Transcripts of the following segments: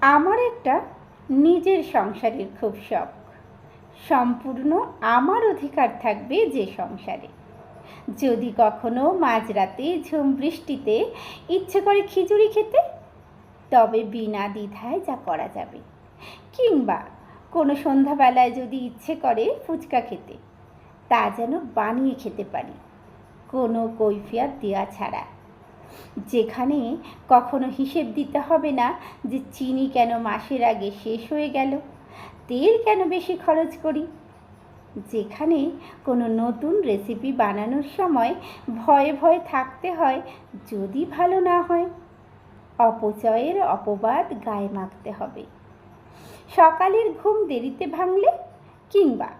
আমার একটা নিজের সংসারের খুব শখ। সম্পূর্ণ আমার অধিকার থাকবে যে সংসারে। যদি কখনো মাঝরাতে ঝুম বৃষ্টিতে ইচ্ছে করে খিচুড়ি খেতে, তবে বিনা দ্বিধায় যা করা যাবে। কিংবা কোনো সন্ধ্যাবেলায় যদি ইচ্ছে করে ফুচকা খেতে, তা যেন বানিয়ে খেতে পারি। কোনো কৈফিয়াত দেওয়া ছাড়া। যেখানে কখনো হিসেব দিতে হবে না যে চিনি কেন মাসের আগে শেষ হয়ে গেল, তেল কেন বেশি খরচ করি। যেখানে কোনো নতুন রেসিপি বানানোর সময় ভয়ে ভয়ে থাকতে হয় যদি ভালো না হয়। অপচয়ের অপবাদ গায়ে মাখতে হবে। সকালের ঘুম দেরিতে ভাঙলে কিংবা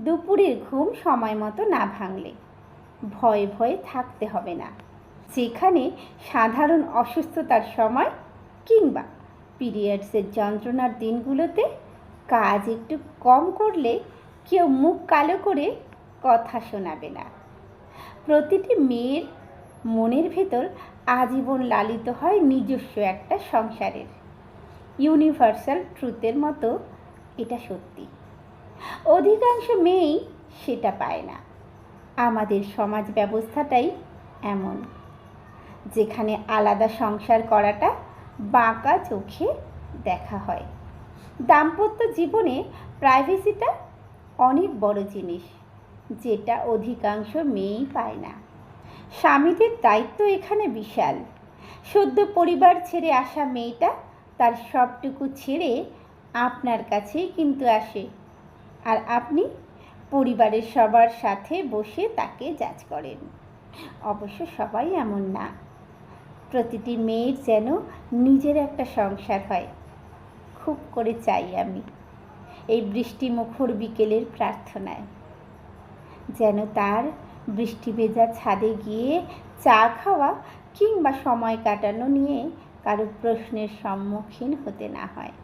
দুপুরের ঘুম সময় মতো না ভাঙলে ভয়ে ভয়ে থাকতে হবে না। যেখানে সাধারণ অসুস্থতার সময় কিংবা পিরিয়ডসের যন্ত্রণার দিনগুলোতে কাজ একটু কম করলে কেউ মুখ কালো করে কথা শোনাবে না। প্রতিটি মেয়ের মনের ভেতর আজীবন লালিত হয় নিজস্ব একটা সংসারের। ইউনিভার্সাল ট্রুথের মতো এটা সত্যি। অধিকাংশ মেয়েই সেটা পায় না। আমাদের সমাজ ব্যবস্থাটাই এমন। যেখানে আলাদা সংসার করাটা বাঁকা চোখে দেখা হয়। দাম্পত্য জীবনে প্রাইভেসিটা অনেক বড় জিনিস, যেটা অধিকাংশ মেয়েই পায় না। স্বামীদের দায়িত্ব এখানে বিশাল। সদ্য পরিবার ছেড়ে আসা মেয়েটা তার সবটুকু ছেড়ে আপনার কাছেই কিন্তু আসে। আর আপনি পরিবারের সবার সাথে বসে তাকে যাচ করেন। অবশ্য সবাই এমন না। প্রতিটি মেয়ের যেন নিজের একটা সংসার হয়। খুব করে চাই আমি এই বৃষ্টি মুখর বিকেলের প্রার্থনায়। যেন তার বৃষ্টি ভেজা ছাদে গিয়ে চা খাওয়া কিংবা সময় কাটানো নিয়ে কারও প্রশ্নের সম্মুখীন হতে না হয়।